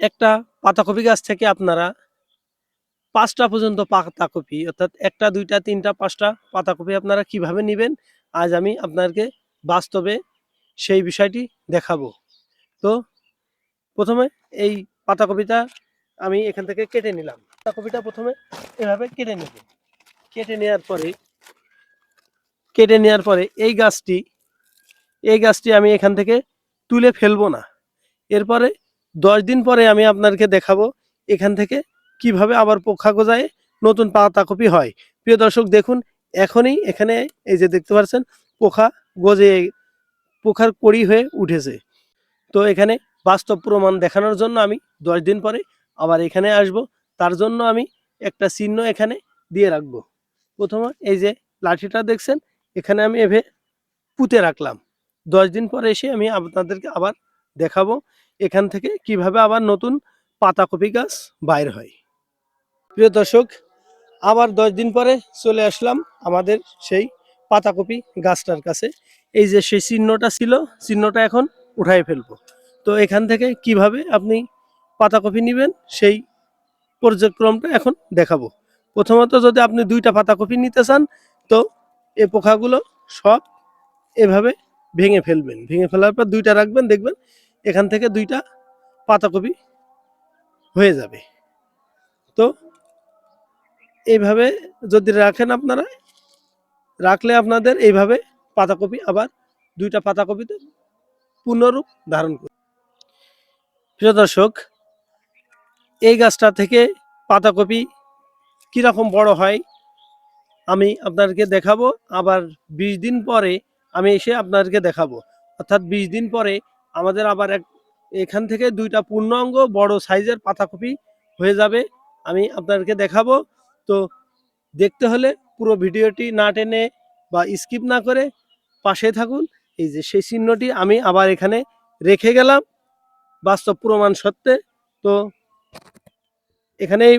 একটা পাতাকপি গাছ থেকে আপনারা পাঁচটা পর্যন্ত পাতাকপি, অর্থাৎ একটা, দুইটা, তিনটা, পাঁচটা পাতাকপি আপনারা কীভাবে নেবেন, আজ আমি আপনাকে বাস্তবে সেই বিষয়টি দেখাবো। তো প্রথমে এই পাতাকপিটা আমি এখান থেকে কেটে নিলাম। পাতাকপিটা প্রথমে এভাবে কেটে নেব। কেটে নেওয়ার পরে, কেটে নেওয়ার পরে এই গাছটি এই গাছটি আমি এখান থেকে তুলে ফেলব না। এরপরে দশ দিন পরে আমি আপনাকে দেখাবো এখান থেকে কীভাবে আবার পোখা গজায় নতুন পাতাকপি হয়। প্রিয় দর্শক, দেখুন, এখনই এখানে এই যে দেখতে পাচ্ছেন, পোখা গজে পোখার কড়ি হয়ে উঠেছে। তো এখানে বাস্তব প্রমাণ দেখানোর জন্য আমি দশ দিন পরে আবার এখানে আসব। তার জন্য আমি একটা চিহ্ন এখানে দিয়ে রাখব। প্রথমে এই যে লাঠিটা দেখছেন, এখানে আমি এভে পুঁতে রাখলাম। দশ দিন পরে এসে আমি আপনাদেরকে আবার দেখাবো। এখান থেকে কীভাবে আবার নতুন পাতাকপি গাছ বাইর হয়। প্রিয় দর্শক, আবার দশ দিন পরে চলে আসলাম আমাদের সেই পাতাকপি গাছটার কাছে। এই যে সেই চিহ্নটা ছিল, চিহ্নটা এখন উঠাই ফেলব। তো এখান থেকে কীভাবে আপনি পাতাকপি নেবেন, সেই পর্যক্রমটা এখন দেখাবো। প্রথমত যদি আপনি দুইটা পাতাকপি নিতে চান, তো এ পোকাগুলো সব এভাবে ভেঙে ফেলবেন। ভেঙে ফেলার পর দুইটা রাখবেন, দেখবেন এখান থেকে দুইটা পাতাকপি হয়ে যাবে। তো এইভাবে যদি রাখেন আপনারা, রাখলে আপনাদের এইভাবে পাতাকপি আবার দুইটা পাতাকপিতে পুনরূপ ধারণ করবে। প্রিয় দর্শক, এই গাছটা থেকে পাতাকপি কীরকম বড় হয় আমি আপনাদেরকে দেখাবো। আবার বিশ দিন পরে আমি এসে আপনাদেরকে দেখাবো। অর্থাৎ বিশ দিন পরে আমাদের আবার এক এখান থেকে দুইটা পূর্ণাঙ্গ বড় সাইজের পাতাকপি হয়ে যাবে। আমি আপনাদেরকে দেখাবো। তো দেখতে হলে পুরো ভিডিওটি না টেনে বা স্কিপ না করে পাশে থাকুন। এই যে সেই চিহ্নটি আমি আবার এখানে রেখে গেলাম বাস্তব প্রমাণ সত্ত্বে। তো এখানেই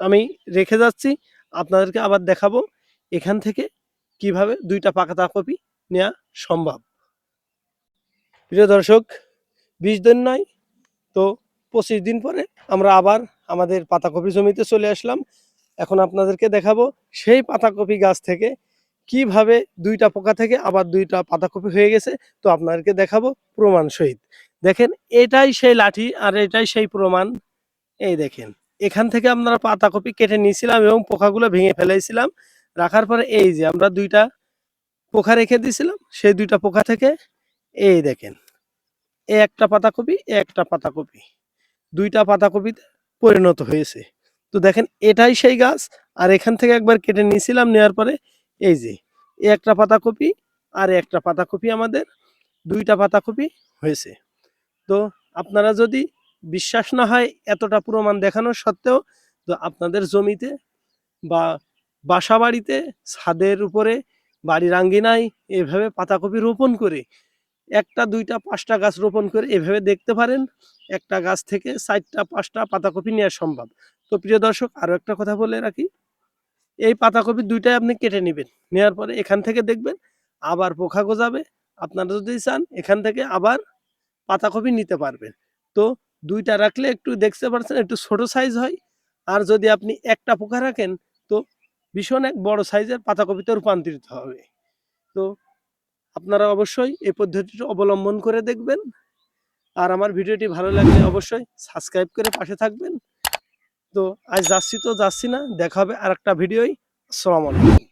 আমি রেখে যাচ্ছি। আপনাদেরকে আবার দেখাবো এখান থেকে কীভাবে দুইটা পাতা কপি নেওয়া সম্ভব। প্রিয় দর্শক, বিশ দিন নয় তো পঁচিশ দিন পরে আমরা আবার আমাদের পাতাকপি জমিতে চলে আসলাম। এখন আপনাদেরকে দেখাবো সেই পাতাকপি গাছ থেকে কীভাবে দুইটা পোকা থেকে আবার দুইটা পাতাকপি হয়ে গেছে। তো আপনাদেরকে দেখাবো প্রমাণ সহিত। দেখেন, এটাই সেই লাঠি আর এটাই সেই প্রমাণ। এই দেখেন, এখান থেকে আমরা পাতাকপি কেটে নিয়েছিলাম এবং পোকাগুলো ভেঙে ফেলাইছিলাম রাখার পরে এই যে আমরা দুইটা পোকা রেখে দিয়েছিলাম, সেই দুইটা পোকা থেকে এই দেখেন একটা পাতাকপি একটা পাতাকপি। দুইটা পাতাকপিতে পরিণত হয়েছে। তো দেখেন, এটাই সেই গাছ, আর এখান থেকে একবার কেটে নিয়েছিলাম নেওয়ার পরে এই যে একটা পাতাকপি আর একটা পাতাকপি আমাদের, দুইটা পাতাকপি হয়েছে। তো আপনারা যদি বিশ্বাস না হয় এতটা প্রমাণ দেখানোর সত্ত্বেও, তো আপনাদের জমিতে বা বাসা বাড়িতে ছাদের উপরে বাড়ির আঙ্গিনায় এভাবে পাতাকপি রোপণ করে একটা, দুইটা, পাঁচটা গাছ রোপণ করে এভাবে দেখতে পারেন, একটা গাছ থেকে চারটা, পাঁচটা পাতাকপি নেওয়া সম্ভব। তো প্রিয় দর্শক, আরও একটা কথা বলে রাখি, এই পাতাকপি দুইটাই আপনি কেটে নেবেন, নেওয়ার পরে এখান থেকে দেখবেন আবার পোকা গজাবে, আপনারা যদি চান এখান থেকে আবার পাতাকপি নিতে পারবেন। তো দুইটা রাখলে একটু দেখতে পাচ্ছেন একটু ছোট সাইজ হয়, আর যদি আপনি একটা পোকা রাখেন, তো ভীষণ এক বড় সাইজের পাতাকপিতে রূপান্তরিত হবে। তো আপনারা অবশ্যই এই পদ্ধতিটি অবলম্বন করে দেখবেন। আর আমার ভিডিওটি ভালো লাগলে অবশ্যই সাবস্ক্রাইব করে পাশে থাকবেন। তো আজ যাচ্ছি তো যাচ্ছি না, দেখা হবে আর একটা ভিডিওই আসসালামু আলাইকুম।